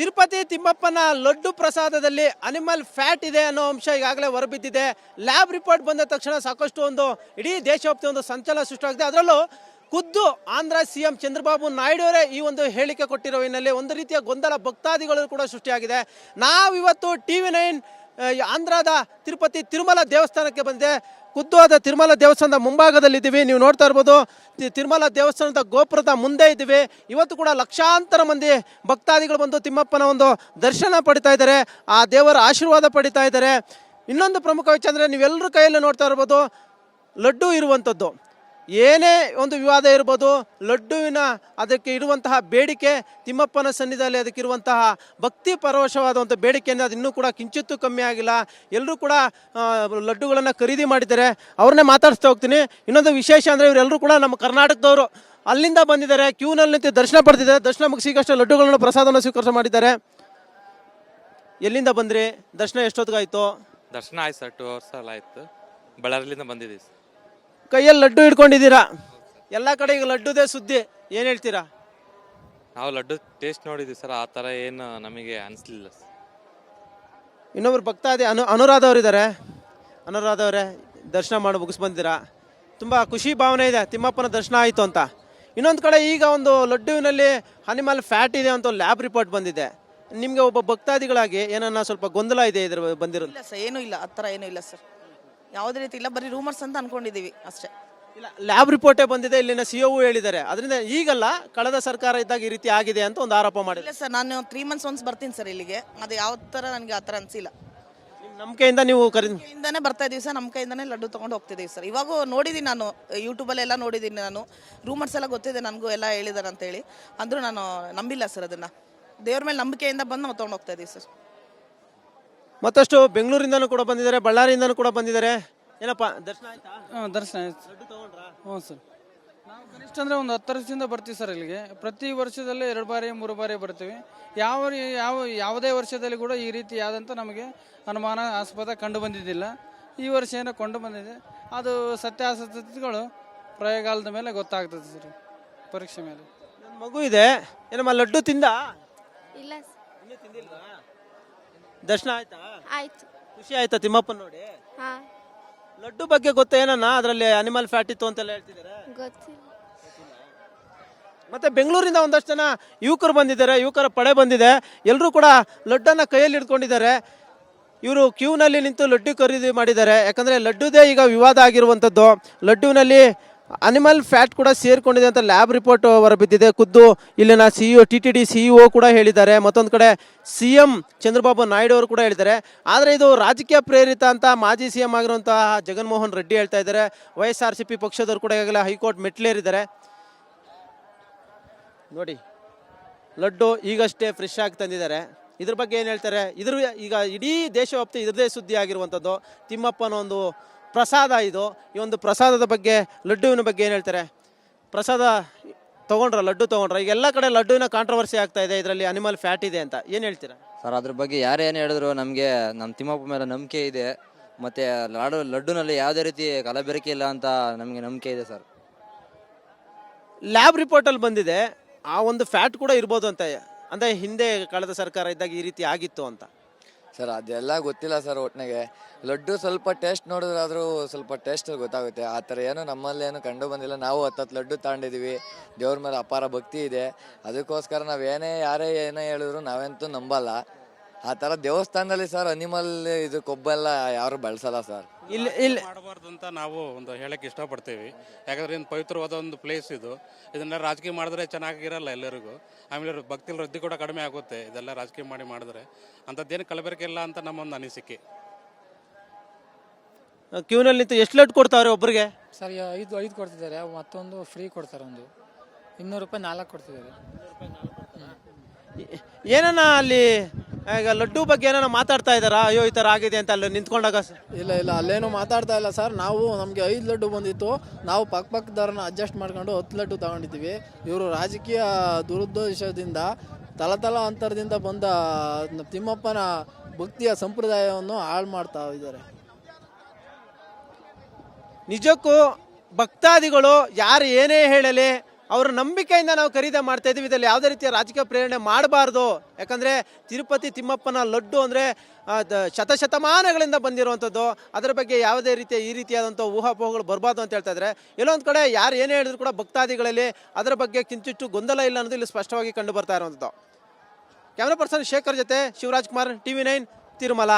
ತಿರುಪತಿ ತಿಮ್ಮಪ್ಪನ ಲಡ್ಡು ಪ್ರಸಾದದಲ್ಲಿ animal fat ಇದೆ ಅನ್ನೋ ಅಂಶ ಈಗಾಗಲೇ ಹೊರಬಿದ್ದಿದೆ. ಲ್ಯಾಬ್ ರಿಪೋರ್ಟ್ ಬಂದ ತಕ್ಷಣ ಸಾಕಷ್ಟು ಒಂದು ಇಡೀ ದೇಶವ್ಯಾಪ್ತಿ ಒಂದು ಸಂಚಲನ ಸೃಷ್ಟಿಯಾಗಿದೆ. ಅದರಲ್ಲೂ ಖುದ್ದು ಆಂಧ್ರ ಸಿ ಎಂ ಚಂದ್ರಬಾಬು ನಾಯ್ಡು ಅವರೇ ಈ ಒಂದು ಹೇಳಿಕೆ ಕೊಟ್ಟಿರೋ ಹಿನ್ನೆಲೆ ಒಂದು ರೀತಿಯ ಗೊಂದಲ ಭಕ್ತಾದಿಗಳು ಕೂಡ ಸೃಷ್ಟಿಯಾಗಿದೆ. ನಾವಿವತ್ತು ಟಿ ವಿ ನೈನ್ ಆಂಧ್ರದ ತಿರುಪತಿ ತಿರುಮಲ ದೇವಸ್ಥಾನಕ್ಕೆ ಬಂದಿದೆ ಖುದ್ದು ಆದ ತಿರುಮಲ ದೇವಸ್ಥಾನದ ಮುಂಭಾಗದಲ್ಲಿದ್ದೀವಿ. ನೀವು ನೋಡ್ತಾ ಇರ್ಬೋದು ತಿರುಮಲ ದೇವಸ್ಥಾನದ ಗೋಪುರದ ಮುಂದೆ ಇದ್ದೀವಿ. ಇವತ್ತು ಕೂಡ ಲಕ್ಷಾಂತರ ಮಂದಿ ಭಕ್ತಾದಿಗಳು ಬಂದು ತಿಮ್ಮಪ್ಪನ ಒಂದು ದರ್ಶನ ಪಡಿತಾ ಇದ್ದಾರೆ. ಆ ದೇವರ ಆಶೀರ್ವಾದ ಪಡಿತಾ ಇದ್ದಾರೆ. ಇನ್ನೊಂದು ಪ್ರಮುಖ ವಿಚಾರ ಅಂದರೆ ನೀವೆಲ್ಲರ ಕೈಯಲ್ಲಿ ನೋಡ್ತಾ ಇರ್ಬೋದು, ಲಡ್ಡು ಇರುವಂಥದ್ದು. ಏನೇ ಒಂದು ವಿವಾದ ಇರ್ಬೋದು, ಲಡ್ಡುವಿನ ಅದಕ್ಕೆ ಇರುವಂತಹ ಬೇಡಿಕೆ, ತಿಮ್ಮಪ್ಪನ ಸನ್ನಿಧಿಯಲ್ಲಿ ಅದಕ್ಕಿರುವಂತಹ ಭಕ್ತಿ ಪರವಶವಾದಂಥ ಬೇಡಿಕೆಯನ್ನು ಅದು ಇನ್ನೂ ಕೂಡ ಕಿಂಚಿತ್ತೂ ಕಮ್ಮಿ ಆಗಿಲ್ಲ. ಎಲ್ಲರೂ ಕೂಡ ಲಡ್ಡುಗಳನ್ನು ಖರೀದಿ ಮಾಡಿದ್ದಾರೆ. ಅವ್ರನ್ನೇ ಮಾತಾಡಿಸ್ತಾ ಹೋಗ್ತೀನಿ. ಇನ್ನೊಂದು ವಿಶೇಷ ಅಂದರೆ ಇವರೆಲ್ಲರೂ ಕೂಡ ನಮ್ಮ ಕರ್ನಾಟಕದವರು. ಅಲ್ಲಿಂದ ಬಂದಿದ್ದಾರೆ, ಕ್ಯೂನಲ್ಲಿ ನಿಂತು ದರ್ಶನ ಪಡೆದಿದ್ದಾರೆ. ದರ್ಶನ ಮುಗಿಸಿಗಷ್ಟು ಲಡ್ಡುಗಳನ್ನು ಪ್ರಸಾದವನ್ನು ಸ್ವೀಕಾರ ಮಾಡಿದ್ದಾರೆ. ಎಲ್ಲಿಂದ ಬಂದ್ರಿ? ದರ್ಶನ ಎಷ್ಟೊತ್ತಿಗಾಯಿತು? ದರ್ಶನ ಆಯ್ತು ಸರ್, ಟೂ ಅವರ್ಸ್ ಎಲ್ಲ ಆಯ್ತು ಬಳ್ಳಾರಿಲಿಂದ ಬಂದಿದ್ದೀವಿ ಕೈಯಲ್ಲಿ ಲಡ್ಡು ಹಿಡ್ಕೊಂಡಿದ್ದೀರಾ? ಎಲ್ಲ ಕಡೆ ಈಗ ಲಡ್ಡುದೇ ಸುದ್ದಿ. ಏನು ಹೇಳ್ತೀರಾ? ನಾವು ಲಡ್ಡು ಟೇಸ್ಟ್ ನೋಡಿದ್ವಿ ಸರ್ ಆ ಥರ ಏನು ನಮಗೆ ಅನಿಸ್ಲಿಲ್ಲ ಇನ್ನೊಬ್ರು ಭಕ್ತಾದಿ ಅನು ಅನುರಾಧ ಅವರಿದ್ದಾರೆ. ಅನುರಾಧ ಅವರೇ ದರ್ಶನ ಮಾಡಿ ಮುಗಿಸ್ ಬಂದಿರಾ ತುಂಬ ಖುಷಿ ಭಾವನೆ ಇದೆ ತಿಮ್ಮಪ್ಪನ ದರ್ಶನ ಆಯಿತು ಅಂತ. ಇನ್ನೊಂದು ಕಡೆ ಈಗ ಒಂದು ಲಡ್ಡುವಿನಲ್ಲಿ ಅನಿಮಲ್ ಫ್ಯಾಟ್ ಇದೆ ಅಂತ ಲ್ಯಾಬ್ ರಿಪೋರ್ಟ್ ಬಂದಿದೆ. ನಿಮಗೆ ಒಬ್ಬ ಭಕ್ತಾದಿಗಳಾಗಿ ಏನನ್ನ ಸ್ವಲ್ಪ ಗೊಂದಲ ಇದೆ ಇದ್ರ ಬಂದಿರೋದು? ಇಲ್ಲ ಸರ್ ಏನೂ ಇಲ್ಲ ಆ ಥರ ಏನೂ ಇಲ್ಲ ಸರ್. ಯಾವುದೇ ರೀತಿ ಇಲ್ಲ ಬರೀ ರೂಮರ್ಸ್ ಅಂತ ಅನ್ಕೊಂಡಿದ್ದೀವಿ ಅಷ್ಟೇ. ಇಲ್ಲ ಲ್ಯಾಬ್ ರಿಪೋರ್ಟೇ ಬಂದಿದೆ ಇಲ್ಲಿನ ಸಿ ಹೇಳಿದ್ದಾರೆ. ಅದರಿಂದ ಈಗಲ್ಲ ಕಳೆದ ಸರ್ಕಾರ ಇದ್ದಾಗ ಈ ರೀತಿ ಆಗಿದೆ ಅಂತ ಒಂದು ಆರೋಪ ಮಾಡಿಲ್ಲ ಇಲ್ಲ ಸರ್ ನಾನು ತ್ರೀ ಮಂತ್ಸ್ ಒನ್ಸ್ ಬರ್ತೀನಿ ಸರ್ ಇಲ್ಲಿಗೆ. ಅದು ಯಾವ ಥರ ನನಗೆ ಆ ಥರ ಅನಿಸಿಲ್ಲ. ನಿಮ್ಮ ನಂಬಿಕೆಯಿಂದ ನೀವು ಕರಿ ಬರ್ತಾ ಇದೀವಿ ಸರ್ ನಮ್ಮ ಕೈಯಿಂದನೇ ಲಡ್ಡು ತೊಗೊಂಡು ಹೋಗ್ತಿದ್ದೀವಿ ಸರ್. ಇವಾಗ ನೋಡಿದ್ದೀನಿ ನಾನು ಯೂಟ್ಯೂಬಲ್ಲೆಲ್ಲ ನೋಡಿದ್ದೀನಿ ನಾನು. ರೂಮರ್ಸ್ ಎಲ್ಲ ಗೊತ್ತಿದೆ ನನಗೂ ಎಲ್ಲ ಹೇಳಿದ್ದಾರೆ ಅಂತೇಳಿ. ಅಂದರೂ ನಾನು ನಂಬಿಲ್ಲ ಸರ್ ಅದನ್ನು. ದೇವ್ರ ಮೇಲೆ ನಂಬಿಕೆಯಿಂದ ಬಂದು ನಾವು ತೊಗೊಂಡು ಹೋಗ್ತಾ ಇದ್ದೀವಿ ಸರ್. ಮತ್ತಷ್ಟು ಬೆಂಗಳೂರಿಂದನೂ ಕೂಡ ಬಂದಿದ್ದಾರೆ ಬಳ್ಳಾರಿಯಿಂದನೂ ಕೂಡ ಬಂದಿದ್ದಾರೆ. ಏನಪ್ಪ ದರ್ಶನ ಆಯ್ತಾ? ಹಾಂ ದರ್ಶನ ಆಯ್ತು. ಲಡ್ಡು ತಗೊಂಡ್ರಾ? ಹ್ಞೂ ಸರ್. ನಾವು ಕನಿಷ್ಠ ಅಂದರೆ ಒಂದು ಹತ್ತು ವರ್ಷದಿಂದ ಬರ್ತೀವಿ ಸರ್ ಇಲ್ಲಿಗೆ. ಪ್ರತಿ ವರ್ಷದಲ್ಲಿ ಎರಡು ಬಾರಿ ಮೂರು ಬಾರಿ ಬರ್ತೀವಿ. ಯಾವ ರೀ- ಯಾವ ಯಾವುದೇ ವರ್ಷದಲ್ಲಿ ಕೂಡ ಈ ರೀತಿ ಆದಂತ ನಮಗೆ ಅನುಮಾನ ಆಸ್ಪದ ಕಂಡು ಬಂದಿದ್ದಿಲ್ಲ. ಈ ವರ್ಷ ಏನೋ ಕೊಂಡು ಬಂದಿದೆ. ಅದು ಸತ್ಯಾಸತ್ಯತೆಗಳು ಪ್ರಯೋಗಾಲದ ಮೇಲೆ ಗೊತ್ತಾಗ್ತದೆ ಸರ್ ಪರೀಕ್ಷೆ ಮೇಲೆ. ನನ್ನ ಮಗು ಇದೆ. ಏನಮ್ಮ ಲಡ್ಡು ತಿಂದ? ಇಲ್ಲ ಇನ್ನೂ ತಿಂದಿಲ್ವಾ? ದರ್ಶನ ಆಯ್ತಾ? ಆಯ್ತು. ಖುಷಿ ಆಯ್ತಾ ತಿಮ್ಮಪ್ಪನ ನೋಡಿ? ಹಾ. ಲಡ್ಡು ಬಗ್ಗೆ ಗೊತ್ತೇ ಏನನ್ನ ಅದರಲ್ಲಿ ಅನಿಮಲ್ ಫ್ಯಾಟ್ ಇತ್ತು ಅಂತೆಲ್ಲ ಹೇಳ್ತಿದ್ದಾರೆ ಗೊತ್ತಿಲ್ಲ. ಮತ್ತೆ ಬೆಂಗಳೂರಿಂದ ಒಂದಷ್ಟು ಜನ ಯುವಕರು ಬಂದಿದ್ದಾರೆ ಯುವಕರ ಪಡೆ ಬಂದಿದೆ. ಎಲ್ಲರೂ ಕೂಡ ಲಡ್ಡನ್ನ ಕೈಯಲ್ಲಿ ಹಿಡ್ಕೊಂಡಿದ್ದಾರೆ. ಇವರು ಕ್ಯೂನಲ್ಲಿ ನಿಂತು ಲಡ್ಡು ಖರೀದಿ ಮಾಡಿದ್ದಾರೆ. ಯಾಕಂದ್ರೆ ಲಡ್ಡುದೇ ಈಗ ವಿವಾದ ಆಗಿರುವಂಥದ್ದು. ಲಡ್ಡುವಿನಲ್ಲಿ ಅನಿಮಲ್ ಫ್ಯಾಟ್ ಕೂಡ ಸೇರ್ಕೊಂಡಿದೆ ಅಂತ ಲ್ಯಾಬ್ ರಿಪೋರ್ಟ್ ಹೊರಬಿದ್ದಿದೆ. ಖುದ್ದು ಇಲ್ಲಿನ C E T T D C E ಕೂಡ ಹೇಳಿದ್ದಾರೆ. ಮತ್ತೊಂದು ಕಡೆ ಸಿ ಎಂ ಚಂದ್ರಬಾಬು ನಾಯ್ಡು ಅವರು ಕೂಡ ಹೇಳಿದ್ದಾರೆ. ಆದರೆ ಇದು ರಾಜಕೀಯ ಪ್ರೇರಿತ ಅಂತ ಮಾಜಿ ಸಿ ಎಂ ಆಗಿರುವಂತಹ ಜಗನ್ಮೋಹನ್ ರೆಡ್ಡಿ ಹೇಳ್ತಾ ಇದ್ದಾರೆ. Y S R C P ಪಕ್ಷದವರು ಕೂಡ ಈಗಾಗಲೇ ಹೈಕೋರ್ಟ್ ಮೆಟ್ಲೇರಿದ್ದಾರೆ ನೋಡಿ, ಲಡ್ಡು ಈಗಷ್ಟೇ ಫ್ರೆಶ್ ಆಗಿ ತಂದಿದ್ದಾರೆ. ಇದ್ರ ಬಗ್ಗೆ ಏನು ಹೇಳ್ತಾರೆ? ಇದ್ರ ಈಗ ಇಡೀ ದೇಶವ್ಯಾಪ್ತಿ ಇದ್ರದೇ ಸುದ್ದಿ ಆಗಿರುವಂಥದ್ದು. ತಿಮ್ಮಪ್ಪನ ಒಂದು ಪ್ರಸಾದ ಇದು. ಈ ಒಂದು ಪ್ರಸಾದದ ಬಗ್ಗೆ ಲಡ್ಡುವಿನ ಬಗ್ಗೆ ಏನು ಹೇಳ್ತಾರೆ? ಪ್ರಸಾದ ತೊಗೊಂಡ್ರ ಲಡ್ಡು ತೊಗೊಂಡ್ರ ಈಗ ಎಲ್ಲ ಕಡೆ ಲಡ್ಡುವಿನ ಕಾಂಟ್ರವರ್ಸಿ ಆಗ್ತಾ ಇದೆ ಇದರಲ್ಲಿ ಅನಿಮಲ್ ಫ್ಯಾಟ್ ಇದೆ ಅಂತ. ಏನು ಹೇಳ್ತೀರಾ? ಸರ್ ಅದ್ರ ಬಗ್ಗೆ ಯಾರು ಏನು ಹೇಳಿದ್ರು ನಮಗೆ ನಮ್ಮ ತಿಮ್ಮಪ್ಪ ಮೇಲೆ ನಂಬಿಕೆ ಇದೆ. ಮತ್ತು ಲಾಡು ಲಡ್ಡುನಲ್ಲಿ ಯಾವುದೇ ರೀತಿ ಕಲಬೆರಕೆ ಇಲ್ಲ ಅಂತ ನಮಗೆ ನಂಬಿಕೆ ಇದೆ ಸರ್. ಲ್ಯಾಬ್ ರಿಪೋರ್ಟಲ್ಲಿ ಬಂದಿದೆ ಆ ಒಂದು ಫ್ಯಾಟ್ ಕೂಡ ಇರ್ಬೋದು ಅಂತ ಅಂದರೆ ಹಿಂದೆ ಕಳೆದ ಸರ್ಕಾರ ಇದ್ದಾಗ ಈ ರೀತಿ ಆಗಿತ್ತು ಅಂತ. ಸರ್, ಅದೆಲ್ಲ ಗೊತ್ತಿಲ್ಲ ಸರ್ ಒಟ್ಟಿನಾಗೆ ಲಡ್ಡು ಸ್ವಲ್ಪ ಟೇಸ್ಟ್ ನೋಡಿದ್ರಾದ್ರೂ ಸ್ವಲ್ಪ ಟೇಸ್ಟ್ ಗೊತ್ತಾಗುತ್ತೆ. ಆ ಥರ ಏನು ನಮ್ಮಲ್ಲಿ ಏನು ಕಂಡು ಬಂದಿಲ್ಲ. ನಾವು ಹತ್ತತ್ತು ಲಡ್ಡು ತಗೊಂಡಿದ್ದೀವಿ. ದೇವ್ರ ಮೇಲೆ ಅಪಾರ ಭಕ್ತಿ ಇದೆ. ಅದಕ್ಕೋಸ್ಕರ ನಾವು ಏನೇ ಯಾರೇ ಏನೇ ಹೇಳಿದ್ರು ನಾವಂತೂ ನಂಬಲ್ಲ. ಆ ಥರ ದೇವಸ್ಥಾನದಲ್ಲಿ ಸರ್ ಅನಿಮಲ್ ಇದು ಕೊಬ್ಬೆಲ್ಲ ಯಾರು ಬಳಸಲ್ಲ ಸರ್. ಇಲ್ಲಿ ಇಲ್ಲಿ. ಮಾಡಬಾರ್ದು ಅಂತ ನಾವು ಒಂದು ಹೇಳಕ್ಕೆ ಇಷ್ಟಪಡ್ತೀವಿ. ಯಾಕಂದ್ರೆ ಇದು ಪವಿತ್ರವಾದ ಒಂದು ಪ್ಲೇಸ್ ಇದು. ಇದನ್ನ ರಾಜಕೀಯ ಮಾಡಿದ್ರೆ ಚೆನ್ನಾಗಿರಲ್ಲ ಎಲ್ಲರಿಗೂ. ಆಮೇಲೆ ಇವ್ರ ಭಕ್ತಿ ವೃದ್ಧಿ ಕೂಡ ಕಡಿಮೆ ಆಗುತ್ತೆ. ಇದೆಲ್ಲ ರಾಜಕೀಯ ಮಾಡಿ ಮಾಡಿದ್ರೆ. ಅಂಥದ್ದೇನು ಕಲಬೆರಕೆ ಇಲ್ಲ ಅಂತ ನಮ್ಮ ಒಂದು ಅನಿಸಿಕೆ. ಕ್ಯೂನಲ್ಲಿ ನಿಂತು ಎಷ್ಟು ಲೈಟ್ ಕೊಡ್ತಾವ್ರೆ ಒಬ್ಬರಿಗೆ ಸರ್ ಯಾ- ಐದು ಐದು ಕೊಡ್ತಿದ್ದಾರೆ. ಮತ್ತೊಂದು ಫ್ರೀ ಕೊಡ್ತಾರೆ ಒಂದು. ಇನ್ನೂರು ರೂಪಾಯಿ ನಾಲ್ಕು ಕೊಡ್ತಿದ್ದಾರೆ. ಏನನ್ನ ಅಲ್ಲಿ ಈಗ ಲಡ್ಡು ಬಗ್ಗೆ ಏನೋ ಮಾತಾಡ್ತಾ ಇದ್ದಾರಾ? ಅಯ್ಯೋ ಈ ಥರ ಆಗಿದೆ ಅಂತ ಅಲ್ಲಿ ನಿಂತ್ಕೊಂಡಾಗ ಸ- ಇಲ್ಲ ಇಲ್ಲ ಅಲ್ಲೇನು ಮಾತಾಡ್ತಾ ಇಲ್ಲ ಸರ್. ನಾವು ನಮಗೆ ಐದು ಲಡ್ಡು ಬಂದಿತ್ತು. ನಾವು ಪಕ್ಕ ಪಕ್ಕದವ್ರನ್ನ ಅಡ್ಜಸ್ಟ್ ಮಾಡ್ಕೊಂಡು ಹತ್ತು ಲಡ್ಡು ತಗೊಂಡಿದ್ದೀವಿ. ಇವರು ರಾಜಕೀಯ ದುರುದ್ದೇಶದಿಂದ ತಲತಲ ಅಂತರದಿಂದ ಬಂದ ತಿಮ್ಮಪ್ಪನ ಭಕ್ತಿಯ ಸಂಪ್ರದಾಯವನ್ನು ಹಾಳು ಮಾಡ್ತಾ ಇದ್ದಾರೆ. ನಿಜಕ್ಕೂ ಭಕ್ತಾದಿಗಳು ಯಾರು ಏನೇ ಹೇಳಲಿ ಅವರ ನಂಬಿಕೆಯಿಂದ ನಾವು ಖರೀದಿ ಮಾಡ್ತಾ ಇದ್ದೀವಿ. ಇದರಲ್ಲಿ ಯಾವುದೇ ರೀತಿಯ ರಾಜಕೀಯ ಪ್ರೇರಣೆ ಮಾಡಬಾರ್ದು. ಯಾಕಂದರೆ ತಿರುಪತಿ ತಿಮ್ಮಪ್ಪನ ಲಡ್ಡು ಅಂದರೆ ಶತಶತಮಾನಗಳಿಂದ ಬಂದಿರುವಂಥದ್ದು. ಅದರ ಬಗ್ಗೆ ಯಾವುದೇ ರೀತಿಯ, ಈ ರೀತಿಯಾದಂಥ ಊಹಾಪೋಹಗಳು ಬರಬಾರ್ದು ಅಂತ ಹೇಳ್ತಾ ಇದ್ದಾರೆ. ಎಲ್ಲೊಂದು ಕಡೆ ಯಾರು ಏನೇ ಹೇಳಿದ್ರು ಕೂಡ ಭಕ್ತಾದಿಗಳಲ್ಲಿ ಅದರ ಬಗ್ಗೆ ಕಿಂಚಿಟ್ಟು ಗೊಂದಲ ಇಲ್ಲ ಅನ್ನೋದು ಇಲ್ಲಿ ಸ್ಪಷ್ಟವಾಗಿ ಕಂಡು ಬರ್ತಾ ಇರುವಂಥದ್ದು. ಕ್ಯಾಮ್ರಾ ಪರ್ಸನ್ ಶೇಖರ್ ಜೊತೆ ಶಿವರಾಜ್ ಕುಮಾರ್ ಟಿವಿ ನೈನ್, ತಿರುಮಲ.